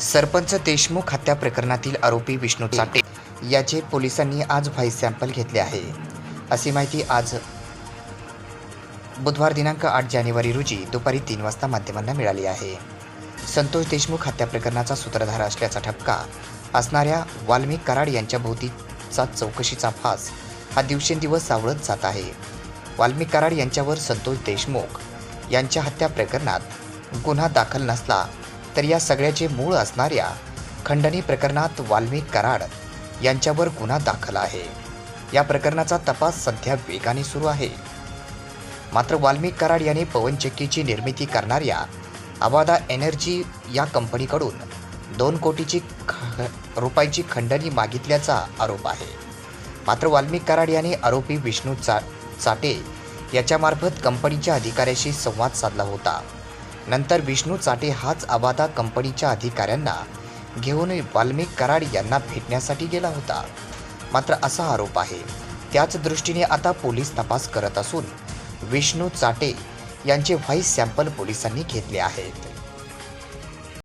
सरपंच देशमुख हत्या प्रकरणातील आरोपी विष्णू चाटे याचे पोलिसांनी आज व्हाईस सॅम्पल घेतले आहे. अशी माहिती आज बुधवार दिनांक आठ जानेवारी रोजी दुपारी तीन वाजता माध्यमांना मिळाली आहे. संतोष देशमुख हत्या प्रकरणाचा सूत्रधार असल्याचा ठपका असणाऱ्या वाल्मिक कराड यांच्या भोवतीचा चौकशीचा फास हा दिवसेंदिवस सावळत जात आहे. वाल्मिक कराड यांच्यावर संतोष देशमुख यांच्या हत्या प्रकरणात गुन्हा दाखल नसला तर या सगळ्याचे मूळ असणाऱ्या खंडणी प्रकरणात वाल्मिक कराड यांच्यावर गुन्हा दाखल आहे. या प्रकरणाचा तपास सध्या वेगाने सुरू आहे. मात्र वाल्मिक कराड यांनी पवनचक्कीची निर्मिती करणाऱ्या आवादा एनर्जी या कंपनीकडून दोन कोटीची ख रुपयाची खंडणी मागितल्याचा आरोप आहे. मात्र वाल्मिक कराड यांनी आरोपी विष्णू चा चाटे याच्यामार्फत कंपनीच्या अधिकाऱ्याशी संवाद साधला होता. नंतर विष्णू चाटे हाच अबाधा कंपनीच्या अधिकाऱ्यांना घेऊन वाल्मिक कराड यांना भेटण्यासाठी गेला होता. मात्र असा आरोप आहे. त्याच दृष्टीने आता पोलीस तपास करत असून विष्णू चाटे यांचे व्हाईस सॅम्पल पोलिसांनी घेतले आहेत.